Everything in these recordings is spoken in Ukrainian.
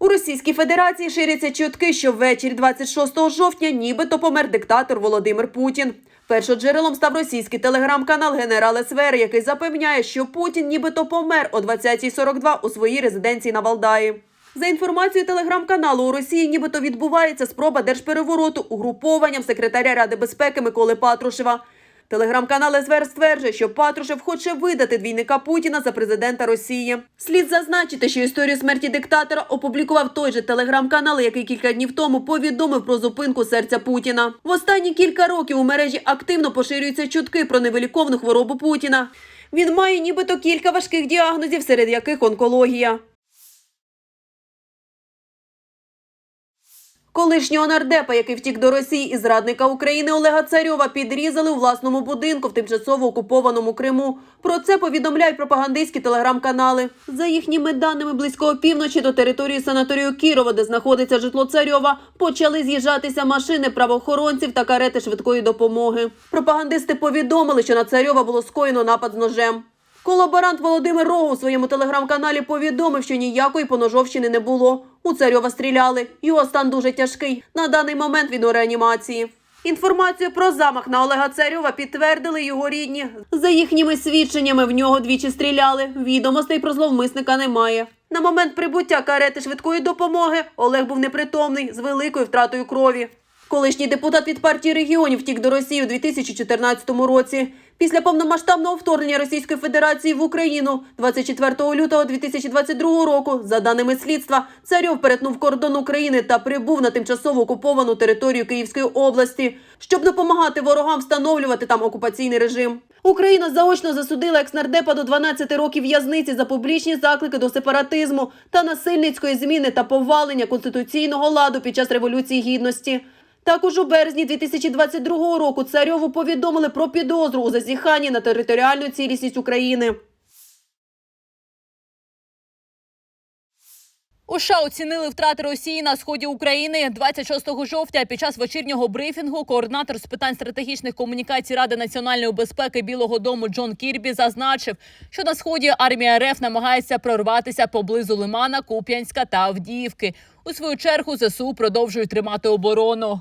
У Російській Федерації ширяться чутки, що ввечері 26 жовтня нібито помер диктатор Володимир Путін. Першоджерелом став російський телеграм-канал Генерал СВР, який запевняє, що Путін нібито помер о 20.42 у своїй резиденції на Валдаї. За інформацією телеграм-каналу, у Росії нібито відбувається спроба держперевороту угрупованням секретаря Ради безпеки Миколи Патрушева. Телеграм-канал СВР стверджує, що Патрушев хоче видати двійника Путіна за президента Росії. Слід зазначити, що історію смерті диктатора опублікував той же телеграм-канал, який кілька днів тому повідомив про зупинку серця Путіна. В останні кілька років у мережі активно поширюються чутки про невиліковну хворобу Путіна. Він має нібито кілька важких діагнозів, серед яких онкологія. Колишнього нардепа, який втік до Росії і зрадника України Олега Царьова, підрізали у власному будинку в тимчасово окупованому Криму. Про це повідомляють пропагандистські телеграм-канали. За їхніми даними, близько опівночі до території санаторію Кірова, де знаходиться житло Царьова, почали з'їжджатися машини правоохоронців та карети швидкої допомоги. Пропагандисти повідомили, що на Царьова було скоєно напад з ножем. Колаборант Володимир Рогу у своєму телеграм-каналі повідомив, що ніякої поножовщини не було. У царьова стріляли. Його стан дуже тяжкий. На даний момент він у реанімації. Інформацію про замах на Олега Царьова підтвердили його рідні. За їхніми свідченнями в нього двічі стріляли. Відомостей про зловмисника немає. На момент прибуття карети швидкої допомоги Олег був непритомний з великою втратою крові. Колишній депутат від партії регіонів втік до Росії у 2014 році. Після повномасштабного вторгнення Російської Федерації в Україну 24 лютого 2022 року, за даними слідства, царьов перетнув кордон України та прибув на тимчасово окуповану територію Київської області, щоб допомагати ворогам встановлювати там окупаційний режим. Україна заочно засудила екснардепа до 12 років в'язниці за публічні заклики до сепаратизму та насильницької зміни та повалення конституційного ладу під час революції гідності. Також у березні 2022 року царьову повідомили про підозру у зазіханні на територіальну цілісність України. У США оцінили втрати Росії на сході України 26 жовтня. Під час вечірнього брифінгу координатор з питань стратегічних комунікацій Ради національної безпеки Білого Дому Джон Кірбі зазначив, що на сході армія РФ намагається прорватися поблизу Лимана, Куп'янська та Авдіївки. У свою чергу ЗСУ продовжують тримати оборону.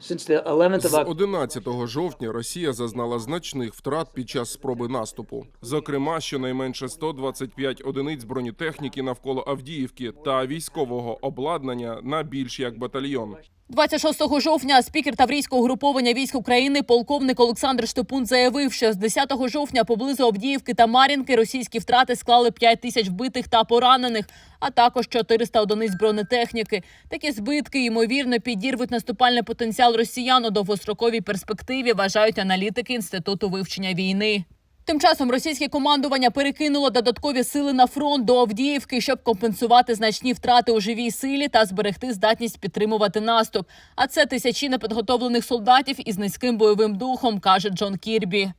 Since the 11th З 11 жовтня Росія зазнала значних втрат під час спроби наступу. Зокрема, щонайменше 125 одиниць бронетехніки навколо Авдіївки та військового обладнання на більш як батальйон. 26 жовтня спікер Таврійського груповання військ України полковник Олександр Штепун заявив, що з 10 жовтня поблизу Авдіївки та Мар'їнки російські втрати склали 5 тисяч вбитих та поранених, а також 400 одиниць бронетехніки. Такі збитки ймовірно підірвуть наступальний потенціал росіян у довгостроковій перспективі. Вважають аналітики інституту вивчення війни. Тим часом російське командування перекинуло додаткові сили на фронт до Авдіївки, щоб компенсувати значні втрати у живій силі та зберегти здатність підтримувати наступ. А це тисячі непідготовлених солдатів із низьким бойовим духом, каже Джон Кірбі.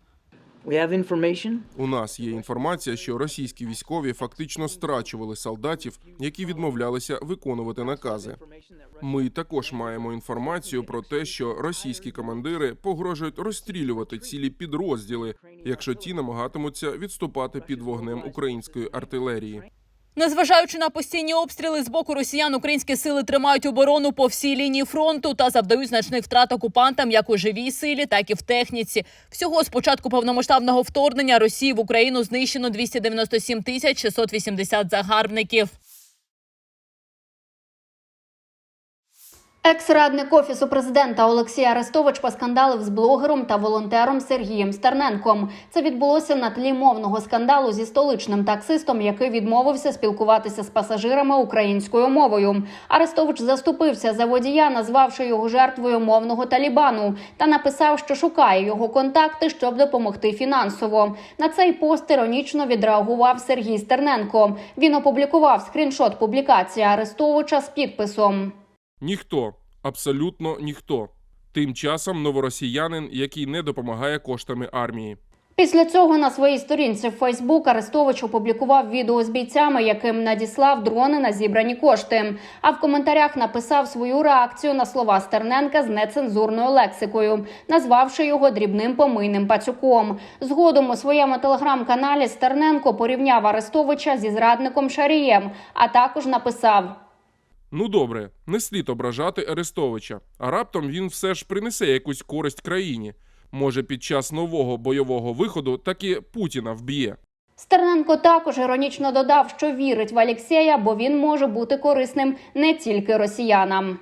We У нас є інформація, що російські військові фактично страчували солдатів, які відмовлялися виконувати накази. Ми також маємо інформацію про те, що російські командири погрожують розстрілювати цілі підрозділи, якщо ті намагатимуться відступати під вогнем української артилерії. Незважаючи на постійні обстріли з боку росіян, українські сили тримають оборону по всій лінії фронту та завдають значних втрат окупантам як у живій силі, так і в техніці. Всього з початку повномасштабного вторгнення Росії в Україну знищено 297 тисяч 680 загарбників. Екс-радник офісу президента Олексій Арестович поскандалив з блогером та волонтером Сергієм Стерненком. Це відбулося на тлі мовного скандалу зі столичним таксистом, який відмовився спілкуватися з пасажирами українською мовою. Арестович заступився за водія, назвавши його жертвою мовного талібану, та написав, що шукає його контакти, щоб допомогти фінансово. На цей пост іронічно відреагував Сергій Стерненко. Він опублікував скріншот публікації Арестовича з підписом. Ніхто, абсолютно ніхто. Тим часом новоросіянин, який не допомагає коштами армії. Після цього на своїй сторінці в Фейсбук Арестович опублікував відео з бійцями, яким надіслав дрони на зібрані кошти. А в коментарях написав свою реакцію на слова Стерненка з нецензурною лексикою, назвавши його дрібним помийним пацюком. Згодом у своєму телеграм-каналі Стерненко порівняв Арестовича зі зрадником Шарієм, а також написав. Ну добре, не слід ображати Арестовича, а раптом він все ж принесе якусь користь країні. Може, під час нового бойового виходу таки Путіна вб'є. Стерненко також іронічно додав, що вірить в Алєксєя, бо він може бути корисним не тільки росіянам.